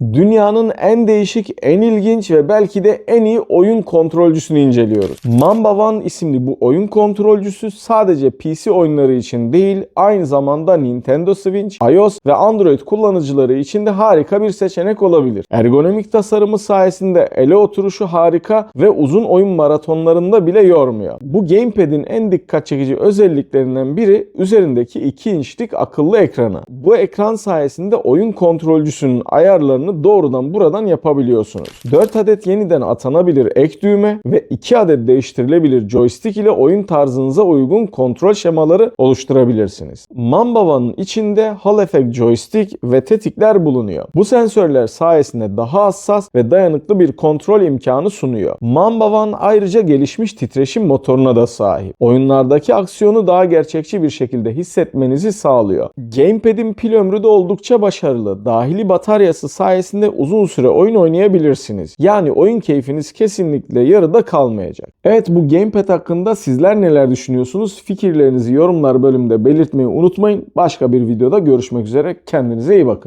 Dünyanın en değişik, en ilginç ve belki de en iyi oyun kontrolcüsünü inceliyoruz. Mamba One isimli bu oyun kontrolcüsü sadece PC oyunları için değil, aynı zamanda Nintendo Switch, iOS ve Android kullanıcıları için de harika bir seçenek olabilir. Ergonomik tasarımı sayesinde ele oturuşu harika ve uzun oyun maratonlarında bile yormuyor. Bu gamepad'in en dikkat çekici özelliklerinden biri üzerindeki 2 inçlik akıllı ekranı. Bu ekran sayesinde oyun kontrolcüsünün ayarlarını doğrudan buradan yapabiliyorsunuz. 4 adet yeniden atanabilir ek düğme ve 2 adet değiştirilebilir joystick ile oyun tarzınıza uygun kontrol şemaları oluşturabilirsiniz. Mamba One'ın içinde Hall Effect joystick ve tetikler bulunuyor. Bu sensörler sayesinde daha hassas ve dayanıklı bir kontrol imkanı sunuyor. Mamba One ayrıca gelişmiş titreşim motoruna da sahip. Oyunlardaki aksiyonu daha gerçekçi bir şekilde hissetmenizi sağlıyor. Gamepad'in pil ömrü de oldukça başarılı. Dahili bataryası sayesinde uzun süre oyun oynayabilirsiniz. Yani oyun keyfiniz kesinlikle yarıda kalmayacak. Evet bu Gamepad hakkında sizler neler düşünüyorsunuz? Fikirlerinizi yorumlar bölümünde belirtmeyi unutmayın. Başka bir videoda görüşmek üzere. Kendinize iyi bakın.